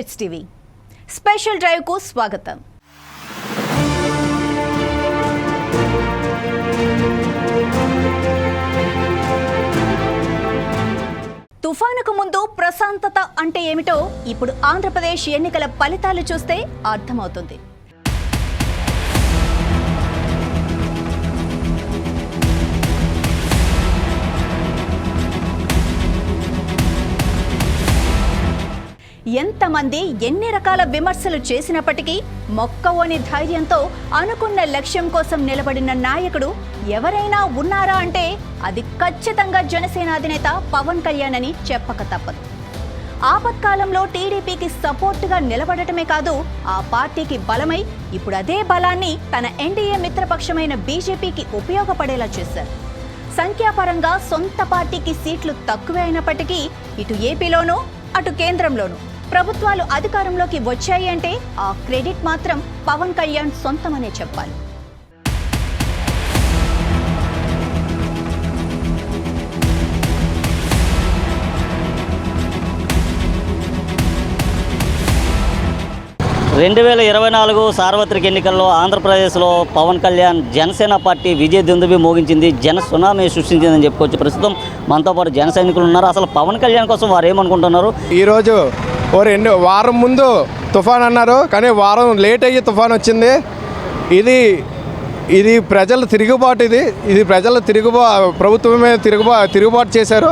H TV. Special డ్రైవ్కు స్వాగతం. తుఫానుకు ముందు ప్రశాంతత అంటే ఏమిటో ఇప్పుడు ఆంధ్రప్రదేశ్ ఎన్నికల ఫలితాలు చూస్తే అర్థమవుతుంది. ఎంతమంది ఎన్ని రకాల విమర్శలు చేసినప్పటికీ మొక్కవోని ధైర్యంతో అనుకున్న లక్ష్యం కోసం నిలబడిన నాయకుడు ఎవరైనా ఉన్నారా అంటే అది ఖచ్చితంగా జనసేన అధినేత పవన్ కళ్యాణ్ అని చెప్పక తప్పదు. ఆపత్కాలంలో టీడీపీకి సపోర్టుగా నిలబడటమే కాదు ఆ పార్టీకి బలమై ఇప్పుడు అదే బలాన్ని తన ఎన్డీఏ మిత్రపక్షమైన బీజేపీకి ఉపయోగపడేలా చేశారు. సంఖ్యాపరంగా సొంత పార్టీకి సీట్లు తక్కువే అయినప్పటికీ ఇటు ఏపీలోనూ అటు కేంద్రంలోనూ ప్రభుత్వాలు అధికారంలోకి వచ్చాయి అంటే ఆ క్రెడిట్ మాత్రం పవన్ కళ్యాణ్ సొంతమనే చెప్పాలి. రెండు వేల ఇరవై నాలుగు సార్వత్రిక ఎన్నికల్లో ఆంధ్రప్రదేశ్లో పవన్ కళ్యాణ్ జనసేన పార్టీ విజయ దుందుబి మోగించింది జన సునామీ సృష్టించిందని చెప్పుకోవచ్చు ప్రస్తుతం మనతో పాటు జన సైనికులు ఉన్నారు. అసలు పవన్ కళ్యాణ్ కోసం వారు ఏమనుకుంటున్నారు? ఈరోజు ఓ రెండు వారం ముందు తుఫాన్ అన్నారు కానీ వారం లేట్ అయ్యి తుఫాన్ వచ్చింది. ఇది ఇది ప్రజల తిరుగుబాటు ఇది. ఇది ప్రజల తిరుగుబా ప్రభుత్వం మీద తిరుగుబా తిరుగుబాటు చేశారు.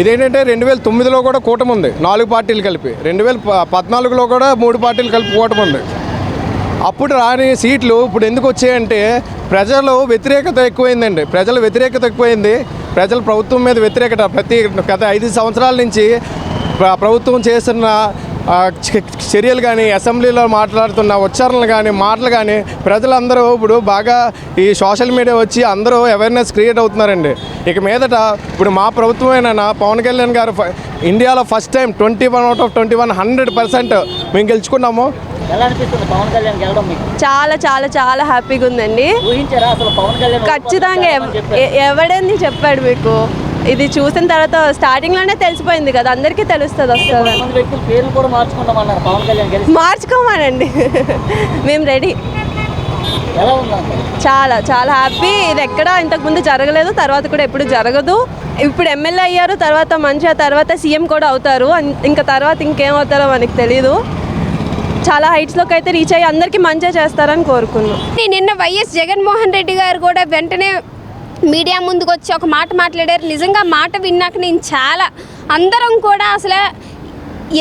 ఇదేంటంటే రెండు వేల తొమ్మిదిలో కూడా కూటమి ఉంది నాలుగు పార్టీలు కలిపి. రెండు వేల పద్నాలుగులో కూడా మూడు పార్టీలు కలిపి కూటమి ఉంది. అప్పుడు రాని సీట్లు ఇప్పుడు ఎందుకు వచ్చాయంటే ప్రజలు వ్యతిరేకత ఎక్కువైందండి. ప్రజల వ్యతిరేకత ఎక్కువైంది. ప్రజలు ప్రభుత్వం మీద వ్యతిరేకత. ప్రతి గత ఐదు సంవత్సరాల నుంచి ప్రభుత్వం చేస్తున్న చర్యలు కానీ అసెంబ్లీలో మాట్లాడుతున్న ఉచ్చారణలు కానీ మాటలు కానీ ప్రజలందరూ ఇప్పుడు బాగా ఈ సోషల్ మీడియా వచ్చి అందరూ అవేర్నెస్ క్రియేట్ అవుతున్నారండి. ఇక మీదట ఇప్పుడు మా ప్రభుత్వమేనా పవన్ కళ్యాణ్ గారు ఇండియాలో first time twenty one out of twenty one hundred percent మేము గెలుచుకున్నాము. ఎలా అనిపిస్తుంది పవన్ కళ్యాణ్ గెలడం మీకు? చాలా చాలా చాలా హ్యాపీగా ఉందండి. ఖచ్చితంగా ఎవ- ఎ- ఎవడంది చెప్పాడు మీకు? ఇది చూసిన తర్వాత స్టార్టింగ్లోనే తెలిసిపోయింది కదా అందరికీ తెలుస్తుంది వస్తుంది మార్చుకోమానండి. మేము రెడీ. చాలా చాలా హ్యాపీ. ఇది ఎక్కడ ఇంతకుముందు జరగలేదు తర్వాత కూడా ఎప్పుడు జరగదు. ఇప్పుడు ఎమ్మెల్యే అయ్యారు తర్వాత మంచిగా తర్వాత సీఎం కూడా అవుతారు. ఇంకా తర్వాత ఇంకేమవుతారో మనకి తెలియదు చాలా హైట్స్లోకి అయితే రీచ్ అయ్యి అందరికీ మంచిగా చేస్తారని కోరుకున్నాం. ఈ నిన్న వైఎస్ జగన్మోహన్ రెడ్డి గారు కూడా వెంటనే మీడియా ముందుకు వచ్చి ఒక మాట మాట్లాడారు. నిజంగా మాట విన్నాక నేను చాలా అందరం కూడా అసలు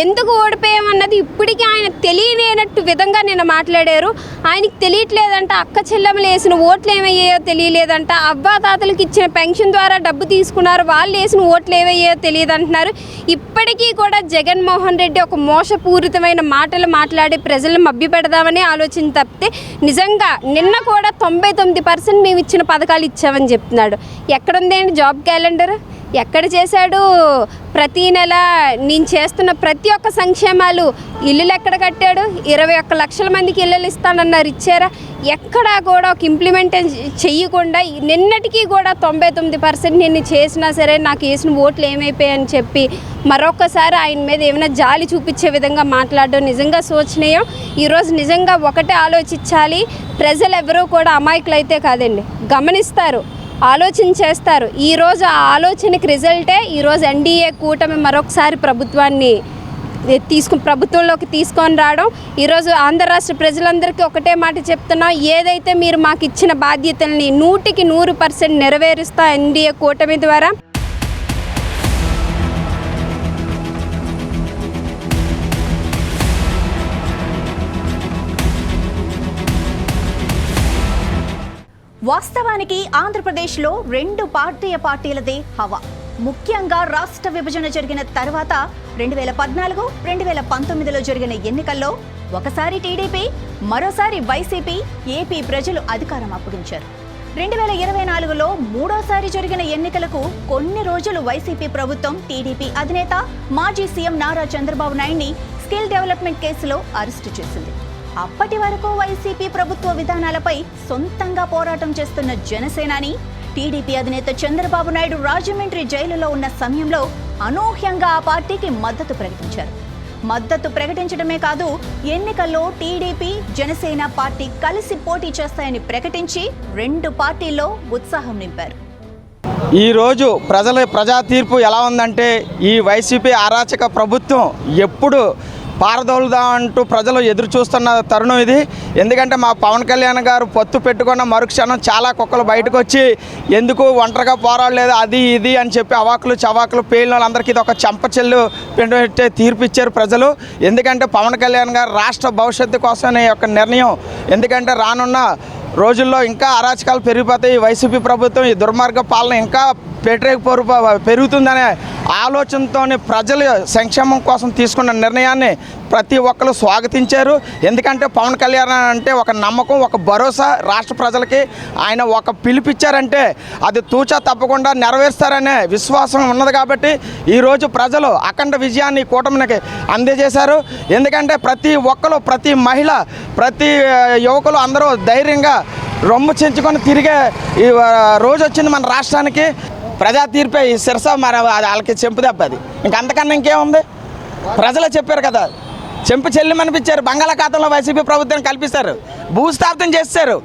ఎందుకు ఓడిపోయామన్నది ఇప్పటికీ ఆయన తెలియలేనట్టు విధంగా నిన్న మాట్లాడారు. ఆయనకి తెలియట్లేదంట అక్క చెల్లెమ్మలు వేసిన ఓట్లు ఏమయ్యాయో తెలియలేదంట అవ్వాతాతలకు ఇచ్చిన పెన్షన్ ద్వారా డబ్బు తీసుకున్నారు వాళ్ళు వేసిన ఓట్లు ఏమయ్యాయో తెలియదు అంటున్నారు. ఇప్పటికీ కూడా జగన్మోహన్ రెడ్డి ఒక మోసపూరితమైన మాటలు మాట్లాడి ప్రజలను మభ్యపెడదామని ఆలోచన తప్పితే నిజంగా నిన్న కూడా తొంభై తొమ్మిది పర్సెంట్ మేము ఇచ్చిన పథకాలు ఇచ్చామని చెప్తున్నాడు. ఎక్కడుందండి జాబ్ క్యాలెండర్? ఎక్కడ చేశాడు? ప్రతి నెల నేను చేస్తున్న ప్రతి ఒక్క సంక్షేమాలు ఇల్లులు ఎక్కడ కట్టాడు? ఇరవై ఒక్క లక్షల మందికి ఇల్లులు ఇస్తానన్నారు ఇచ్చారా? ఎక్కడా కూడా ఒక ఇంప్లిమెంట్ చెయ్యకుండా నిన్నటికీ కూడా తొంభై తొమ్మిది పర్సెంట్ నేను చేసినా సరే నాకు వేసిన ఓట్లు ఏమైపోయాయని చెప్పి మరొకసారి ఆయన మీద ఏమైనా జాలి చూపించే విధంగా మాట్లాడడం నిజంగా శోచనీయం. ఈరోజు నిజంగా ఒకటే ఆలోచించాలి. ప్రజలు ఎవరూ కూడా అమాయకులు అయితే కాదండి. గమనిస్తారు. ఆలోచన చేస్తారు. ఈరోజు ఆ ఆలోచనకి రిజల్టే ఈరోజు ఎన్డీఏ కూటమి మరొకసారి ప్రభుత్వాన్ని తీసుకు ప్రభుత్వంలోకి తీసుకొని రావడం. ఈరోజు ఆంధ్ర రాష్ట్ర ప్రజలందరికీ ఒకటే మాట చెప్తున్నాం ఏదైతే మీరు మాకు ఇచ్చిన బాధ్యతల్ని నూటికి నూరు పర్సెంట్ నెరవేరుస్తా ఎన్డీఏ కూటమి ద్వారా వాస్తవానికి ఆంధ్రప్రదేశ్లో రెండు పార్టీయ పార్టీలదే హవా. ముఖ్యంగా రాష్ట్ర విభజన జరిగిన తర్వాత రెండు వేల పద్నాలుగు రెండు వేల పంతొమ్మిదిలో జరిగిన ఎన్నికల్లో ఒకసారి టీడీపీ మరోసారి వైసీపీ ఏపీ ప్రజలు అధికారం అప్పగించారు. రెండు వేల ఇరవై నాలుగులో మూడోసారి జరిగిన ఎన్నికలకు కొన్ని రోజులు వైసీపీ ప్రభుత్వం టీడీపీ అధినేత మాజీ సీఎం నారా చంద్రబాబు నాయుడిని స్కిల్ డెవలప్మెంట్ కేసులో అరెస్టు చేసింది. అప్పటి వరకు వైసీపీ ప్రభుత్వ విధానాలపై సొంతంగా పోరాటం చేస్తున్న జనసేనాని టీడీపీ అధినేత చంద్రబాబు నాయుడు రాజమండ్రి జైలులో ఉన్న సమయంలో అనూహ్యంగా ఆ పార్టీకి మద్దతు ప్రకటించారు. మద్దతు ప్రకటించడమే కాదు ఎన్నికల్లో టీడీపీ జనసేన పార్టీ కలిసి పోటీ చేస్తాయని ప్రకటించి రెండు పార్టీల్లో ఉత్సాహం నింపారు. ఈరోజు ప్రజల ప్రజా తీర్పు ఎలా ఉందంటే ఈ వైసీపీ అరాచక ప్రభుత్వం ఎప్పుడు పారదోలుదా అంటూ ప్రజలు ఎదురు చూస్తున్న తరుణం ఇది. ఎందుకంటే మా పవన్ కళ్యాణ్ గారు పొత్తు పెట్టుకున్న మరుక్షణం చాలా కుక్కలు బయటకు వచ్చి ఎందుకు ఒంటరిగా పోరాడలేదు అది ఇది అని చెప్పి అవాకులు చవాకులు పేలిన వాళ్ళందరికీ ఇది ఒక చెంపచెల్లు పెట్టే తీర్పు ఇచ్చారు ప్రజలు. ఎందుకంటే పవన్ కళ్యాణ్ గారు రాష్ట్ర భవిష్యత్తు కోసం యొక్క నిర్ణయం. ఎందుకంటే రానున్న రోజుల్లో ఇంకా అరాచకాలు పెరిగిపోతాయి. వైసీపీ ప్రభుత్వం ఈ దుర్మార్గ పాలన ఇంకా పెట్టరేక పొరుపు పెరుగుతుందనే ఆలోచనతోనే ప్రజల సంక్షేమం కోసం తీసుకున్న నిర్ణయాన్ని ప్రతి ఒక్కరు స్వాగతించారు. ఎందుకంటే పవన్ కళ్యాణ్ అంటే ఒక నమ్మకం ఒక భరోసా రాష్ట్ర ప్రజలకి ఆయన ఒక పిలిపిచ్చారంటే అది తూచా తప్పకుండా నెరవేరుస్తారనే విశ్వాసం ఉన్నది కాబట్టి ఈరోజు ప్రజలు అఖండ విజయాన్ని ఈ కూటమికి అందజేశారు. ఎందుకంటే ప్రతి ఒక్కరు ప్రతి మహిళ ప్రతి యువకులు అందరూ ధైర్యంగా రొమ్ము చెంచుకొని తిరిగే ఈ రోజు వచ్చింది మన రాష్ట్రానికి. ప్రజా తీర్పే ఈ శిరస మరి అది వాళ్ళకి చెంపు దెబ్బ అది. ఇంకంతకన్నా ఇంకేముంది? ప్రజలే చెప్పారు కదా. చెంపు చెల్లిమనిపించారు. బంగాళాఖాతంలో వైసీపీ ప్రభుత్వం కల్పిస్తారు. భూస్థాపితం చేస్తారు.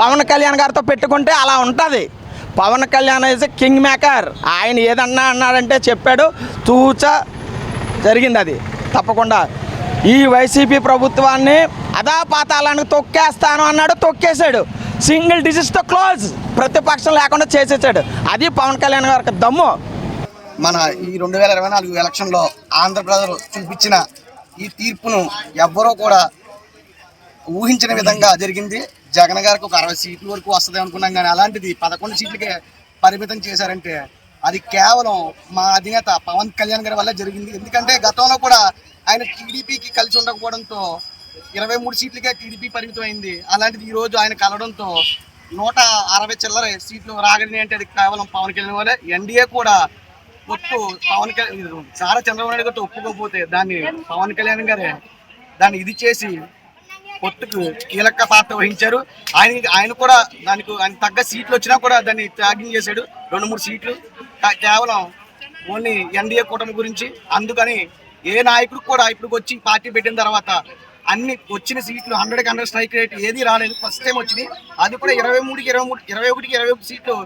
పవన్ కళ్యాణ్ గారితో పెట్టుకుంటే అలా ఉంటుంది. Pawan Kalyan is king maker ఆయన ఏదన్నా అన్నాడంటే చెప్పాడు. తూచ జరిగింది అది. తప్పకుండా. ఈ వైసీపీ ప్రభుత్వాన్ని అదాపాతాలను తొక్కేస్తాను అన్నాడు తొక్కేశాడు. Single డిజిట్తో close. ప్రతిపక్షం లేకుండా చేసేసాడు. అది పవన్ కళ్యాణ్ గారికి దమ్ము. మన ఈ రెండు వేల ఇరవై నాలుగు ఎలక్షన్లో ఆంధ్రప్రదేశ్ చూపించిన ఈ తీర్పును ఎవ్వరూ కూడా ఊహించిన విధంగా జరిగింది. జగన్ గారికి ఒక అరవై సీట్ల వరకు వస్తుంది అనుకున్నాం కానీ అలాంటిది పదకొండు సీట్లకే పరిమితం చేశారంటే అది కేవలం మా అధినేత పవన్ కళ్యాణ్ గారి వల్ల జరిగింది. ఎందుకంటే గతంలో కూడా ఆయన టీడీపీకి కలిసి ఉండకపోవడంతో ఇరవై మూడు సీట్లకే టీడీపీ పరిమితం అయింది. అలాంటిది ఈ రోజు ఆయన కలవడంతో నూట అరవై చిల్లర సీట్లు రాగడి అంటే అది కేవలం పవన్ కళ్యాణ్ వల్లే. ఎన్డీఏ కూడా ఒట్టు పవన్ కళ్యాణ్ సారా చంద్రబాబు నాయుడు గారితో ఒప్పుకోకపోతే దాన్ని పవన్ కళ్యాణ్ గారే దాన్ని ఇది చేసి పొత్తుకు కీలక పాత్ర వహించారు. ఆయన ఆయన కూడా దానికి ఆయన తగ్గ సీట్లు వచ్చినా కూడా దాన్ని త్యాగం చేశాడు. రెండు మూడు సీట్లు. కేవలం ఓన్లీ ఎన్డీఏ కూటమి గురించి. అందుకని ఏ నాయకుడు కూడా ఇప్పుడు వచ్చి పార్టీ పెట్టిన తర్వాత అన్ని వచ్చిన సీట్లు హండ్రెడ్ హండ్రెడ్ స్ట్రైక్ రేట్ ఏది రాలేదు. ఫస్ట్ టైం వచ్చినాయి అది కూడా ఇరవై మూడుకి ఇరవై మూడు ఇరవై ఒకటికి ఇరవై ఒకటి సీట్లు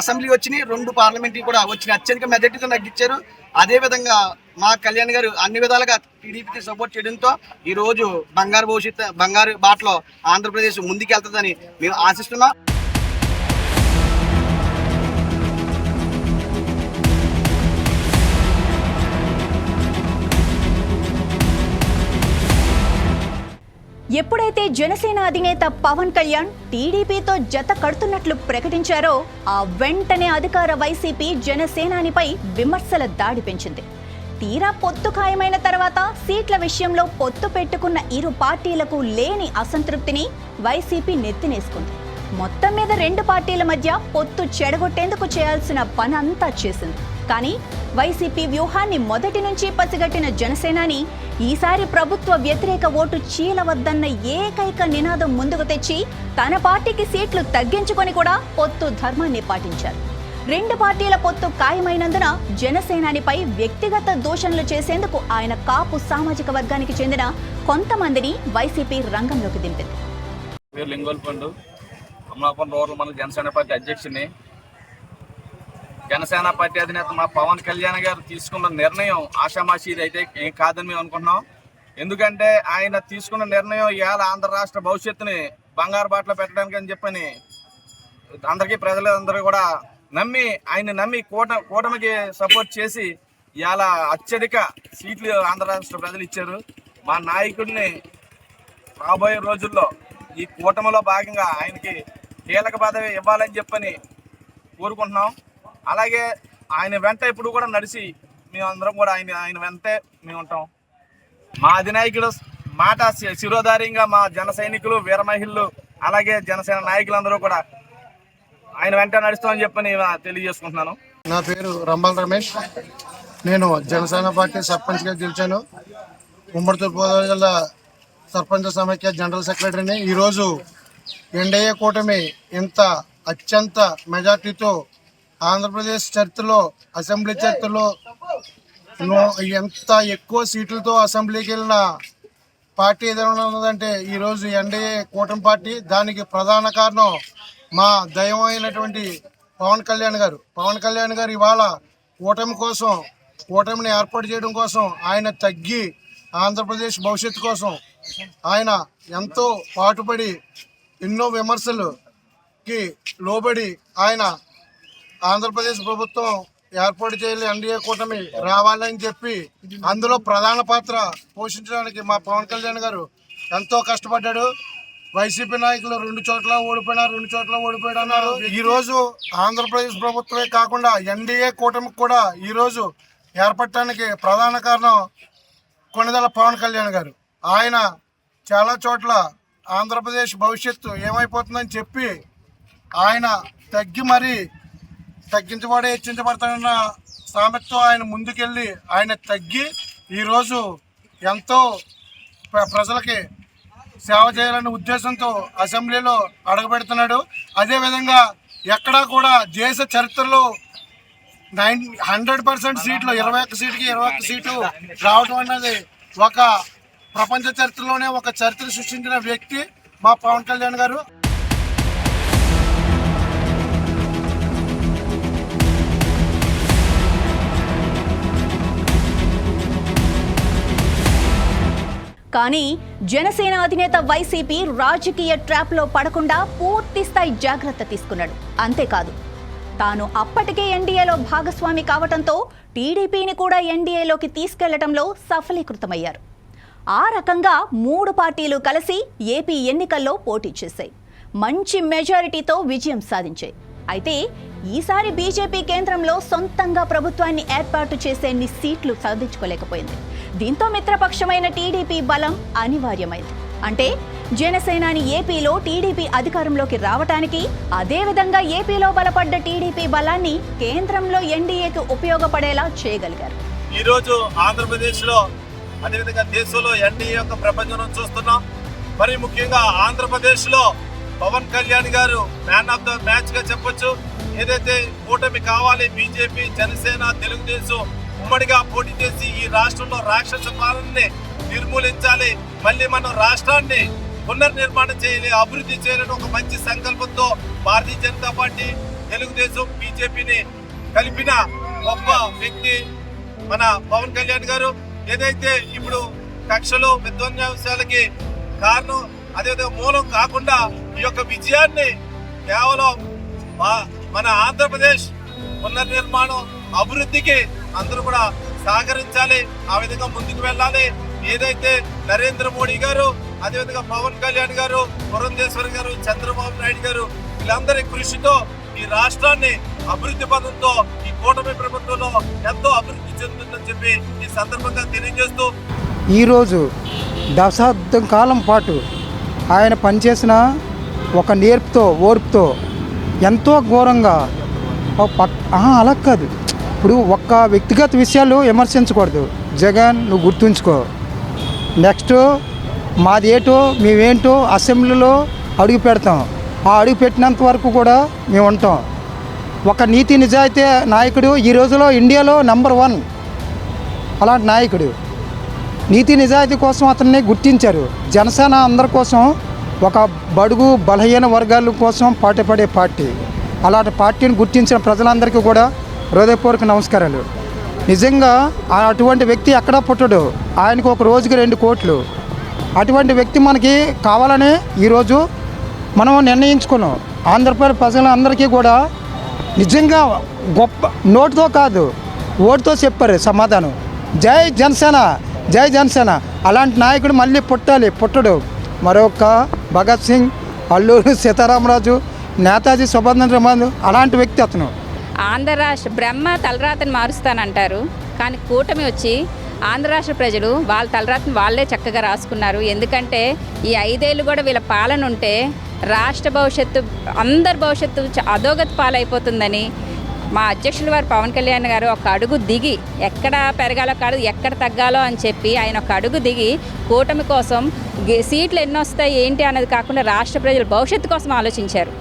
అసెంబ్లీ వచ్చినాయి. రెండు పార్లమెంటరీ కూడా వచ్చినాయి. అత్యధిక మెజార్టీతో తగ్గించారు. అదే విధంగా మా కళ్యాణ్ గారు అన్ని విధాలుగా టీడీపీకి సపోర్ట్ చేయడంతో ఈరోజు బంగారు భవిష్యత్తు బంగారు బాటలో ఆంధ్రప్రదేశ్ ముందుకెళ్తుందని మేము ఆశిస్తున్నాం. ఎప్పుడైతే జనసేన అధినేత పవన్ కళ్యాణ్ టీడీపీతో జత కడుతున్నట్లు ప్రకటించారో ఆ వెంటనే అధికార వైసీపీ జనసేనానిపై విమర్శల దాడి పెంచింది. తీరా పొత్తు ఖాయమైన తర్వాత సీట్ల విషయంలో పొత్తు పెట్టుకున్న ఇరు పార్టీలకు లేని అసంతృప్తిని వైసీపీ నెత్తినేసుకుంది. మొత్తం మీద రెండు పార్టీల మధ్య పొత్తు చెడగొట్టేందుకు చేయాల్సిన పనంతా చేసింది. కానీ వైసీపీ వ్యూహాన్ని మొదటి నుంచి పసిగట్టిన జనసేనాని ఈసారి ప్రభుత్వ వ్యతిరేక ఓటు చీలవద్దన్న ఏకైక నినాదం ముందుకు తెచ్చి తన పార్టీకి సీట్లు తగ్గించుకొని కూడా పొత్తు ధర్మాన్ని పాటించారు. రెండు పార్టీల పొత్తు ఖాయమైనందున జనసేనానిపై వ్యక్తిగత దూషణలు చేసేందుకు ఆయన కాపు సామాజిక వర్గానికి చెందిన కొంతమందిని వైసీపీ రంగంలోకి దింపింది. పేరు రూరల్ జనసేన పార్టీ అధ్యక్షుని జనసేన పార్టీ అధినేత మా పవన్ కళ్యాణ్ గారు తీసుకున్న నిర్ణయం ఆషామాషీది అయితే ఏం కాదని మేము అనుకుంటున్నాం. ఎందుకంటే ఆయన తీసుకున్న నిర్ణయం ఇవాళ ఆంధ్ర రాష్ట్ర భవిష్యత్తుని బంగారు బాటలో పెట్టడానికి అని చెప్పని అందరికీ ప్రజలందరూ కూడా నమ్మి ఆయన నమ్మి కూట కూటమికి సపోర్ట్ చేసి ఇవాళ అత్యధిక సీట్లు ఆంధ్ర రాష్ట్ర ప్రజలు ఇచ్చారు. మా నాయకుడిని రాబోయే రోజుల్లో ఈ కూటమిలో భాగంగా ఆయనకి కీలక పదవి ఇవ్వాలని చెప్పని కోరుకుంటున్నాం. అలాగే ఆయన వెంట ఇప్పుడు కూడా నడిచి మేమందరం కూడా ఆయన ఆయన వెంటే మేము ఉంటాం మా అధినాయకుడు మాట శి- శిరోధార్యంగా మా జన సైనికులు వీర మహిళలు అలాగే జనసేన నాయకులందరూ కూడా ఆయన వెంట నడుస్తామని చెప్పని తెలియజేసుకుంటున్నాను. నా పేరు రంబల్ రమేష్. నేను జనసేన పార్టీ సర్పంచ్గా గెలిచాను. ఉమ్మడి తూర్పుగోదావరి జిల్లా సర్పంచ్ సమైక్య జనరల్ సెక్రటరీని. ఈరోజు ఎన్డీఏ కూటమి ఇంత అత్యంత మెజార్టీతో ఆంధ్రప్రదేశ్ చరిత్రలో అసెంబ్లీ చరిత్రలో ఎంత ఎక్కువ సీట్లతో అసెంబ్లీకి వెళ్ళిన పార్టీ ఏదైనా ఉన్నదంటే ఈరోజు ఎన్డీఏ కూటమి పార్టీ దానికి ప్రధాన కారణం మా దైవమైనటువంటి పవన్ కళ్యాణ్ గారు. పవన్ కళ్యాణ్ గారు ఇవాళ కూటమి కోసం కూటమిని ఏర్పాటు చేయడం కోసం ఆయన తగ్గి ఆంధ్రప్రదేశ్ భవిష్యత్తు కోసం ఆయన ఎంతో పాటుపడి ఎన్నో విమర్శలుకి లోబడి ఆయన ఆంధ్రప్రదేశ్ ప్రభుత్వం ఏర్పాటు చేయాలి ఎన్డీఏ కూటమి రావాలని చెప్పి అందులో ప్రధాన పాత్ర పోషించడానికి మా పవన్ కళ్యాణ్ గారు ఎంతో కష్టపడ్డాడు. వైసీపీ నాయకులు రెండు చోట్ల ఓడిపోయినారు రెండు చోట్ల ఓడిపోయాడు అన్నారు. ఆంధ్రప్రదేశ్ ప్రభుత్వమే కాకుండా ఎన్డీఏ కూటమికి కూడా ఈరోజు ఏర్పడటానికి ప్రధాన కారణం కొనిదల పవన్ కళ్యాణ్ గారు. ఆయన చాలా చోట్ల ఆంధ్రప్రదేశ్ భవిష్యత్తు ఏమైపోతుందని చెప్పి ఆయన తగ్గి మరీ తగ్గించబడే హెచ్చించబడతానన్న సామెతతో ఆయన ముందుకెళ్ళి ఆయన తగ్గి ఈరోజు ఎంతో ప్ర- ప్రజలకి సేవ చేయాలనే ఉద్దేశంతో అసెంబ్లీలో అడగబెడుతున్నాడు అదేవిధంగా ఎక్కడా కూడా దేశ చరిత్రలో నైన్ హండ్రెడ్ పర్సెంట్ సీట్లు ఇరవై ఒక్క సీటుకి ఇరవై ఒక్క సీటు రావడం అన్నది ఒక ప్రపంచ చరిత్రలోనే ఒక చరిత్ర సృష్టించిన వ్యక్తి మా పవన్ కళ్యాణ్ గారు. కానీ జనసేన అధినేత వైసీపీ రాజకీయ ట్రాప్లో పడకుండా పూర్తి స్థాయి జాగ్రత్త తీసుకున్నాడు. అంతేకాదు తాను అప్పటికే ఎన్డీఏలో భాగస్వామి కావటంతో టీడీపీని కూడా ఎన్డీఏలోకి తీసుకెళ్ళటంలో సఫలీకృతమయ్యారు. ఆ రకంగా మూడు పార్టీలు కలిసి ఏపీ ఎన్నికల్లో పోటీ చేశాయి. మంచి మెజారిటీతో విజయం సాధించాయి. అయితే ఈసారి బీజేపీ కేంద్రంలో సొంతంగా ప్రభుత్వాన్ని ఏర్పాటు చేసేన్ని సీట్లు సాధించుకోలేకపోయింది దీంతో మిత్రపక్షమైన టీడీపీ బలం అనివార్యమైంది. అంటే జనసేనాని ఏపీలో టీడీపీ అధికారంలోకి రావటానికి అదేవిధంగా ఏపీలో బలపడ్డ టీడీపీ బలాన్ని కేంద్రంలో ఎన్డీఏకి ఉపయోగపడేలా చేయగలిగారు. ఈరోజు ఆంధ్రప్రదేశ్లో అదేవిధంగా దేశంలో ఎన్డీఏ యొక్క ప్రపంచం చూస్తున్నాం. మరి ముఖ్యంగా ఆంధ్రప్రదేశ్లో పవన్ కళ్యాణ్ గారు మ్యాన్ ఆఫ్ ద మ్యాచ్గా చెప్పొచ్చు. ఏదైతే కూటమి కావాలి బీజేపీ జనసేన తెలుగుదేశం ఉమ్మడిగా పోటీ చేసి ఈ రాష్ట్రంలో రాక్షస పాలనని నిర్మూలించాలి. మళ్ళీ మనం రాష్ట్రాన్ని పునర్నిర్మాణం చేయాలి అభివృద్ధి చేయాలని ఒక మంచి సంకల్పంతో భారతీయ జనతా పార్టీ తెలుగుదేశం బీజేపీని కలిపిన గొప్ప వ్యక్తి మన పవన్ కళ్యాణ్ గారు. ఏదైతే ఇప్పుడు కక్షలు విధ్వంసాలకి కారణం అదేవిధంగా మూలం కాకుండా ఈ యొక్క విజయాన్ని కేవలం మా- మన ఆంధ్రప్రదేశ్ పునర్నిర్మాణం అభివృద్ధికి అందరూ కూడా సహకరించాలి. ఆ విధంగా ముందుకు వెళ్ళాలి. ఏదైతే నరేంద్ర మోడీ గారు అదేవిధంగా పవన్ కళ్యాణ్ గారు పురంధేశ్వరి గారు చంద్రబాబు నాయుడు గారు వీళ్ళందరి కృషితో ఈ రాష్ట్రాన్ని అభివృద్ధి పదంతో ఈ కూటమి ప్రభుత్వంలో ఎంతో అభివృద్ధి చెందుతుందని చెప్పి ఈ సందర్భంగా తెలియజేస్తూ ఈరోజు దశాబ్దం కాలం పాటు ఆయన పనిచేసిన ఒక నేర్పుతో ఓర్పుతో ఎంతో ఘోరంగా పక్ ఆహా, అలా కాదు. ఇప్పుడు ఒక్క వ్యక్తిగత విషయాలు విమర్శించకూడదు. జగన్ నువ్వు గుర్తుంచుకో. నెక్స్ట్ మాది ఏటో మేమేంటో అసెంబ్లీలో అడుగు పెడతాం. ఆ అడుగు పెట్టినంత వరకు కూడా మేము ఉంటాం. ఒక నీతి నిజాయితీ నాయకుడు ఈ రోజులో ఇండియాలో నెంబర్ వన్ అలాంటి నాయకుడు. నీతి నిజాయితీ కోసం అతన్ని గుర్తించారు. జనసేన అందరి కోసం ఒక బడుగు బలహీన వర్గాల కోసం పాటుపడే పార్టీ. అలాంటి పార్టీని గుర్తించిన ప్రజలందరికీ కూడా హృదయపూర్వక నమస్కారాలు. నిజంగా ఆ అటువంటి వ్యక్తి ఎక్కడా పుట్టడు. ఆయనకు ఒక రోజుకి రెండు కోట్లు. అటువంటి వ్యక్తి మనకి కావాలని ఈరోజు మనం నిర్ణయించుకున్నాం. ఆంధ్రప్రదేశ్ ప్రజలందరికీ కూడా నిజంగా గొప్ప నోటితో కాదు ఓటుతో చెప్పారు సమాధానం. జై జనసేన జై జనసేన. అలాంటి నాయకుడు మళ్ళీ పుట్టాలి పుట్టడు. మరొక భగత్ సింగ్ అల్లూరు సీతారామరాజు నేతాజీ సుభాష్ చంద్రబాబు అలాంటి వ్యక్తి అతను. ఆంధ్ర రాష్ట్ర బ్రహ్మ తలరాతను మారుస్తానంటారు. కానీ కూటమి వచ్చి ఆంధ్ర రాష్ట్ర ప్రజలు వాళ్ళ తలరాతను వాళ్ళే చక్కగా రాసుకున్నారు. ఎందుకంటే ఈ ఐదేళ్ళు కూడా వీళ్ళ పాలన ఉంటే రాష్ట్ర భవిష్యత్తు అందరి భవిష్యత్తు అధోగతి పాలైపోతుందని మా అధ్యక్షుల వారు పవన్ కళ్యాణ్ గారు ఒక అడుగు దిగి ఎక్కడ పెరగాలో కాదు ఎక్కడ తగ్గాలో అని చెప్పి ఆయన ఒక అడుగు దిగి కూటమి కోసం సీట్లు ఎన్ని వస్తాయి ఏంటి అన్నది కాకుండా రాష్ట్ర ప్రజల భవిష్యత్తు కోసం ఆలోచించారు.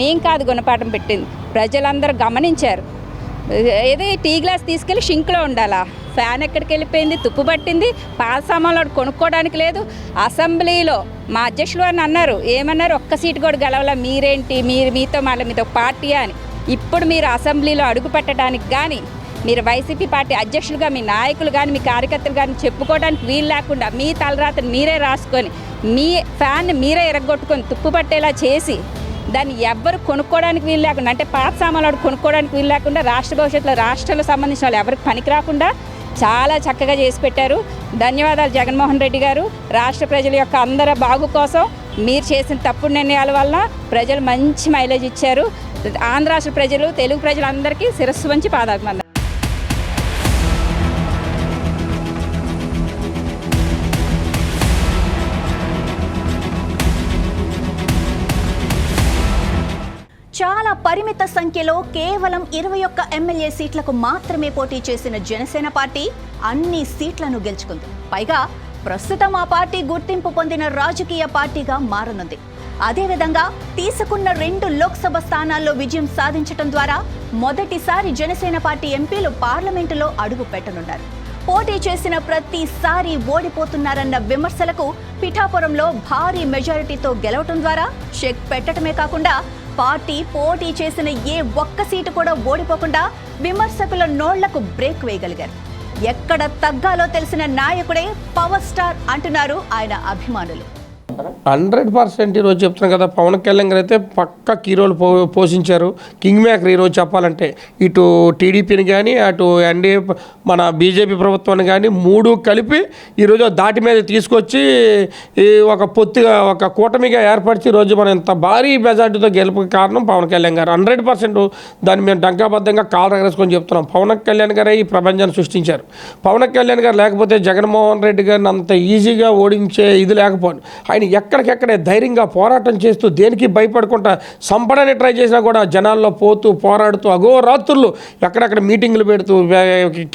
మేం కాదు గుణపాఠం పెట్టింది. ప్రజలందరూ గమనించారు. ఏది టీ గ్లాస్ తీసుకెళ్ళి షింక్లో ఉండాలా? ఫ్యాన్ ఎక్కడికి వెళ్ళిపోయింది? తుప్పు పట్టింది? పాల సామాన్లు కొనుక్కోవడానికి లేదు. అసెంబ్లీలో మా అధ్యక్షులు అని అన్నారు. ఏమన్నారు? ఒక్క సీటు కూడా గెలవాలా. మీరేంటి? మీరు మీతో మళ్ళీ మీతో పార్టీ అని. ఇప్పుడు మీరు అసెంబ్లీలో అడుగు పెట్టడానికి కానీ మీరు వైసీపీ పార్టీ అధ్యక్షులుగా మీ నాయకులు కానీ మీ కార్యకర్తలు కానీ చెప్పుకోవడానికి వీలు లేకుండా మీ తలరాతను మీరే రాసుకొని మీ ఫ్యాన్ మీరే ఎరగొట్టుకొని తుప్పు పట్టేలా చేసి దాన్ని ఎవ్వరు కొనుక్కోవడానికి వీలు లేకుండా అంటే పాత సామాన్లు వాడు కొనుక్కోవడానికి వీలు లేకుండా రాష్ట్ర భవిష్యత్తులో రాష్ట్రాలకు సంబంధించిన వాళ్ళు ఎవరికి పనికి రాకుండా చాలా చక్కగా చేసి పెట్టారు. ధన్యవాదాలు జగన్మోహన్ రెడ్డి గారు. రాష్ట్ర ప్రజల యొక్క అందరి బాగు కోసం మీరు చేసిన తప్పుడు నిర్ణయాల వల్ల ప్రజలు మంచి మైలేజ్ ఇచ్చారు. ఆంధ్ర రాష్ట్ర ప్రజలు తెలుగు ప్రజలందరికీ శిరస్సు వంచి పాదాభివందనాలు. చాలా పరిమిత సంఖ్యలో కేవలం ఇరవై ఒక్క ఎమ్మెల్యే సీట్లకు మాత్రమే పోటీ చేసిన జనసేన పార్టీ అన్ని సీట్లను గెలుచుకుంది. పైగా ప్రస్తుతం ఆ పార్టీ గుర్తింపు పొందిన రాజకీయ పార్టీగా మారనుంది. అదేవిధంగా తీసుకున్న రెండు లోక్సభ స్థానాల్లో విజయం సాధించడం ద్వారా మొదటిసారి జనసేన పార్టీ ఎంపీలు పార్లమెంటులో అడుగు పెట్టనున్నారు. పోటీ చేసిన ప్రతిసారి ఓడిపోతున్నారన్న విమర్శలకు పిఠాపురంలో భారీ మెజారిటీతో గెలవటం ద్వారా చెక్ పెట్టడమే కాకుండా పార్టీ పోటీ చేసిన ఏ ఒక్క సీటు కూడా ఓడిపోకుండా విమర్శకుల నోళ్ళకు బ్రేక్ వేయగలిగారు. ఎక్కడ తగ్గాలో తెలిసిన నాయకుడే పవర్ స్టార్ అంటున్నారు ఆయన అభిమానులు. హండ్రెడ్ పర్సెంట్ ఈరోజు చెప్తున్నాను కదా పవన్ కళ్యాణ్ గారు అయితే పక్క కీరోలు పో పోషించారు. కింగ్ మేకర్ ఈరోజు చెప్పాలంటే ఇటు టీడీపీని కానీ అటు ఎన్డీఏ మన బీజేపీ ప్రభుత్వాన్ని కానీ మూడు కలిపి ఈరోజు దాటి మీద తీసుకొచ్చి ఈ ఒక పొత్తుగా ఒక కూటమిగా ఏర్పరిచి ఈరోజు మనం ఇంత భారీ మెజార్టీతో గెలుపు కారణం పవన్ కళ్యాణ్ గారు. హండ్రెడ్ పర్సెంట్ దాన్ని మేము డంకాబద్ధంగా కాలు రగరేసుకొని చెప్తున్నాం. పవన్ కళ్యాణ్ గారే ఈ ప్రపంచాన్ని సృష్టించారు. పవన్ కళ్యాణ్ గారు లేకపోతే జగన్మోహన్ రెడ్డి గారిని అంత ఈజీగా ఓడించే ఇది లేకపోయింది ఆయన ఎక్కడికెక్కడే ధైర్యంగా పోరాటం చేస్తూ దేనికి భయపడకుండా సంపడానికి ట్రై చేసినా కూడా జనాల్లో పోతూ పోరాడుతూ అఘోరాత్రులు ఎక్కడెక్కడ మీటింగులు పెడుతూ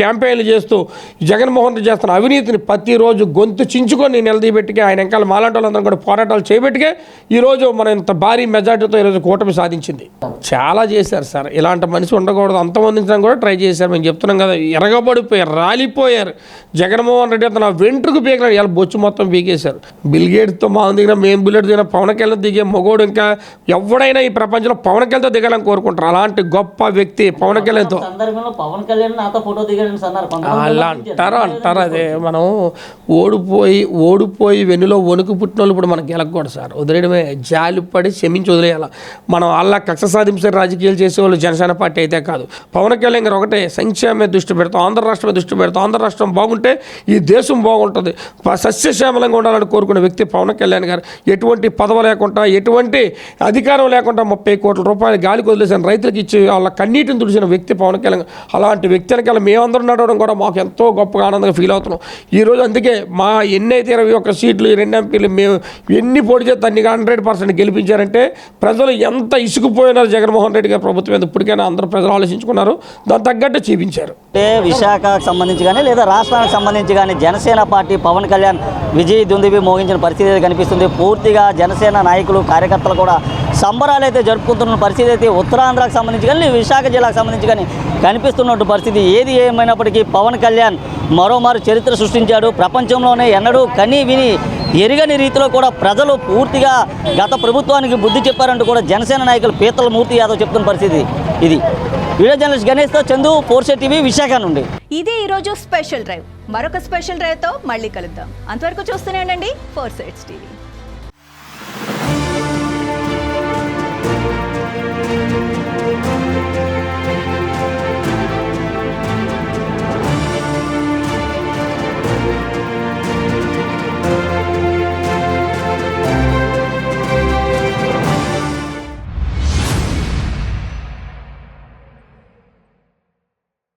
క్యాంపెయిన్లు చేస్తూ జగన్మోహన్ రెడ్డి చేస్తున్న అవినీతిని ప్రతిరోజు గొంతు చించుకొని నిలదీపెట్టుకే ఆయన వెనకాల మాలాంటి వాళ్ళందరూ కూడా పోరాటాలు చేయబెట్టుకే ఈరోజు మనం ఇంత భారీ మెజార్టీతో ఈరోజు కూటమి సాధించింది. చాలా చేశారు సార్. ఇలాంటి మనిషి ఉండకూడదు. అంతమందించడం కూడా ట్రై చేశారు. మేము చెప్తున్నాం కదా ఎరగబడిపోయారు రాలిపోయారు. జగన్మోహన్ రెడ్డి అతను వెంట్రుకు పీకినాడు ఇలా బొచ్చు మొత్తం పీకేశారు. బిల్గేట్తో గేట్స్తో మా దిగిన మేము బుల్లెట్ దిగిన పవన్ కళ్యాణ్ దిగే మొగోడు ఇంకా ఎవడైనా ఈ ప్రపంచంలో పవన్ కళ్యాణ్తో దిగాలని కోరుకుంటారు. అలాంటి గొప్ప వ్యక్తి పవన్ కళ్యాణ్తో పవన్ కళ్యాణ్ నాతో ఫోటో అలా అంటారు? అంటారు? అదే మనం ఓడిపోయి ఓడిపోయి వెన్నులో వణుకు పుట్టిన వాళ్ళు ఇప్పుడు మనకి గెలకూడదు సార్. వదిలేయడమే. జాలిపడి క్షమించి వదిలేయాలి. మనం అలా కక్ష సాధించే రాజకీయాలు చేసేవాళ్ళు జనసేన పార్టీ అయితే కాదు. పవన్ కళ్యాణ్ గారు ఒకటే సంక్షేమమే దృష్టి పెడతాం ఆంధ్ర రాష్ట్రమే దృష్టి పెడతాం ఆంధ్ర రాష్ట్రం బాగుంటే ఈ దేశం బాగుంటుంది. సస్యశ్యామలంగా ఉండాలని కోరుకునే వ్యక్తి పవన్ కళ్యాణ్ గారు ఎటువంటి పదవి లేకుండా ఎటువంటి అధికారం లేకుండా ముప్పై కోట్ల రూపాయలు గాలి వదిలేసిన రైతులకు ఇచ్చి వాళ్ళ కన్నీటిని తుడిచిన వ్యక్తి పవన్ కళ్యాణ్ అలాంటి వ్యక్తి వెనకాల మేమందరం నడవడం కూడా మాకు ఎంతో గొప్పగా ఆనందంగా ఫీల్ అవుతున్నాం. ఈ రోజు అందుకే మా ఎన్ని అయితే ఇరవై ఒక్క సీట్లు రెండు ఎంపీలు మేము ఎన్ని పోటీ చేస్తే అన్ని హండ్రెడ్ పర్సెంట్ గెలిపించారంటే ప్రజలు ఎంత ఇసుకుపోయినారు జగన్మోహన్ రెడ్డి గారి ప్రభుత్వం మీద. ఇప్పటికైనా అందరూ ప్రజలు ఆలోచించుకున్నారు. దాని తగ్గట్టు చూపించారు. అంటే విశాఖకు సంబంధించి కానీ లేదా రాష్ట్రానికి సంబంధించి కానీ జనసేన పార్టీ పవన్ కళ్యాణ్ విజయ్ దుందుబి మోగించిన పరిస్థితి కనిపి కనిపిస్తుంది. పూర్తిగా జనసేన నాయకులు కార్యకర్తలు కూడా సంబరాలు అయితే జరుపుకుంటున్న పరిస్థితి అయితే ఉత్తరాంధ్రకు సంబంధించి కానీ విశాఖ జిల్లాకు సంబంధించి కానీ కనిపిస్తున్నట్టు పరిస్థితి. ఏది ఏమైనప్పటికీ పవన్ కళ్యాణ్ మరోమారు చరిత్ర సృష్టించాడు. ప్రపంచంలోనే ఎన్నడూ కని విని ఎరగని రీతిలో కూడా ప్రజలు పూర్తిగా గత ప్రభుత్వానికి బుద్ధి చెప్పారంటూ కూడా జనసేన నాయకులు పీతల మూర్తి యాదవ్ చెప్తున్న పరిస్థితి ఇది. వీడియో జర్నలిస్ట్ గణేష్తో చందు ఫోర్సే టీవీ విశాఖ నుండి. ఇది ఈరోజు స్పెషల్ డ్రైవ్. మరొక స్పెషల్ డ్రైవ్తో మళ్ళీ కలుద్దాం. అంతవరకు చూస్తూనే ఉండండి ఫోర్ సెట్స్ టీవీ.